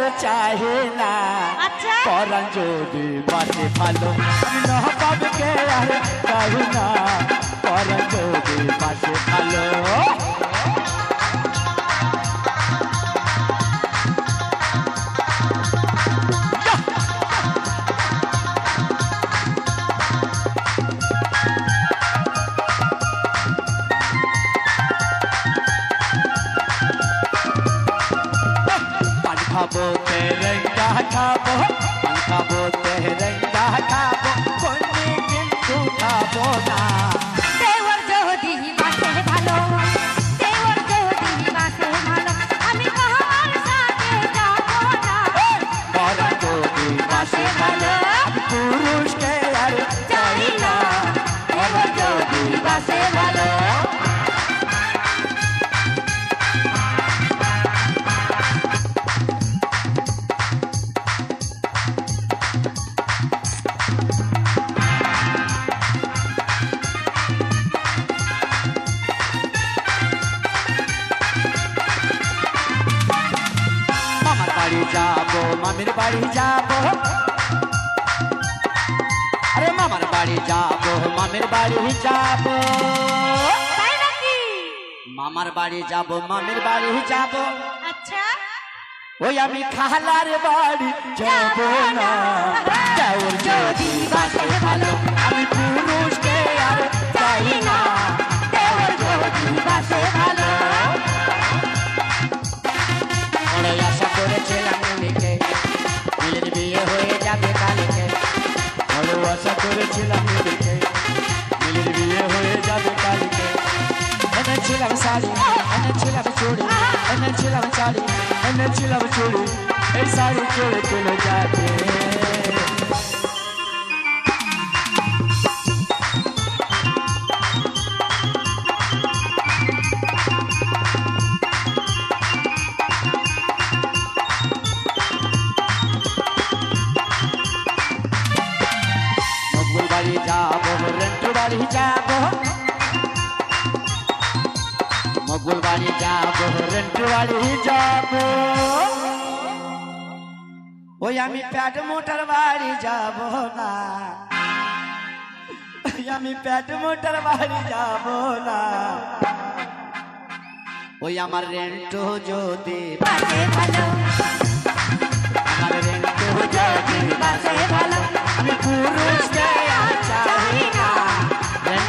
আর চাহে না। পরাণ যদি বাসে ভালো। আমি নহবাবকে আর চাহে না। পরাণ যদি বাসে बोते रंगा खाबो पंखा बोते रंगा खाबो कोनी किंतु खाबो ना। যাব মামির বাড়ি যাব। আরে মামার বাড়ি যাব মামির বাড়ি যাব। মামার বাড়ি যাব মামির বাড়ি যাব। আচ্ছা। ওই আমি খালার বাড়ি যাব না। যাওর যদি বিয়ে হয়ে যাবে কালকে। ভালোবাসা করেছিলাম মিলিকে মিলির বিয়ে হয়ে যাবে কালকে। এনেছিলাম শাড়ি, এনেছিলাম চুড়ি, এনেছিলাম শাড়ি, এনেছিলাম চুড়ি। এই শাড়ি চুড়ি চলে যাবে। বাড়ি যাব। মকবুল বাড়ি যাব, রেন্টু বাড়ি যাব। ওই আমি প্যাট মোটর বাড়ি যাব না। ওই আমি প্যাট মোটর বাড়ি যাব না। ওই আমার রেন্টু যদি বাসে ভালো। আমার রেন্টু যদি ভালো। আমি পুরুষকে চাই